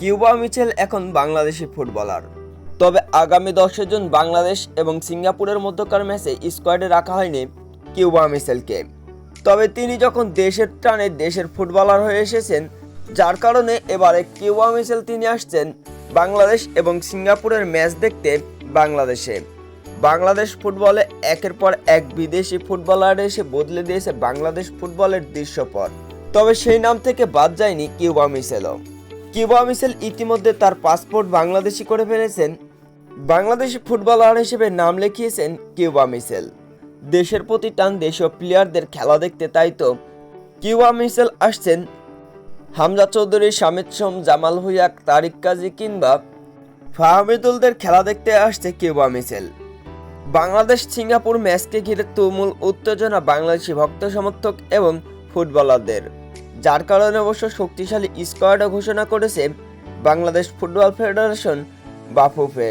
Cuba Mitchell এখন Bangladeshi footballer. তবে আগামী দশের জন বাংলাদেশ এবং সিঙ্গাপুরের মধ্যকার ম্যাচে স্কোয়াডে রাখা হয়নি কিউবা মিচেলকে। তবে তিনি যখন দেশের টানে দেশের ফুটবলার হয়ে এসেছেন, যার কারণে এবারে কিউবা মিচেল তিনি আসছেন বাংলাদেশ এবং সিঙ্গাপুরের ম্যাচ দেখতে বাংলাদেশে। বাংলাদেশ ফুটবলে একের পর এক বিদেশি ফুটবলার এসে বদলে দিয়েছে বাংলাদেশ ফুটবলের দৃশ্যপট। তবে সেই নাম থেকে বাদ যায়নি কিউবা মিসেলও কিউবা মিসেল ইতিমধ্যে তার পাসপোর্ট বাংলাদেশি করে ফেলেছেন। বাংলাদেশি ফুটবলার হিসেবে নাম লিখিয়েছেন কিউবা মিসেল। দেশের প্রতি টান দেশীয় প্লেয়ারদের খেলা দেখতে তাই তো। কিউবা মিসেল আসছেন হামজা চৌধুরী শামিদ সোম, জামাল হুইয়াক তারিক কাজী কিংবা ফাহমিদুলদের খেলা দেখতে আসছে কিউবা মিসেল। বাংলাদেশ সিঙ্গাপুর ম্যাচকে ঘিরে তুমুল উত্তেজনা বাংলাদেশি ভক্ত সমর্থক এবং ফুটবলারদের। যার কারণে অবশ্য শক্তিশালী স্কোয়াডও ঘোষণা করেছে বাংলাদেশ ফুটবল ফেডারেশন বাফুফে।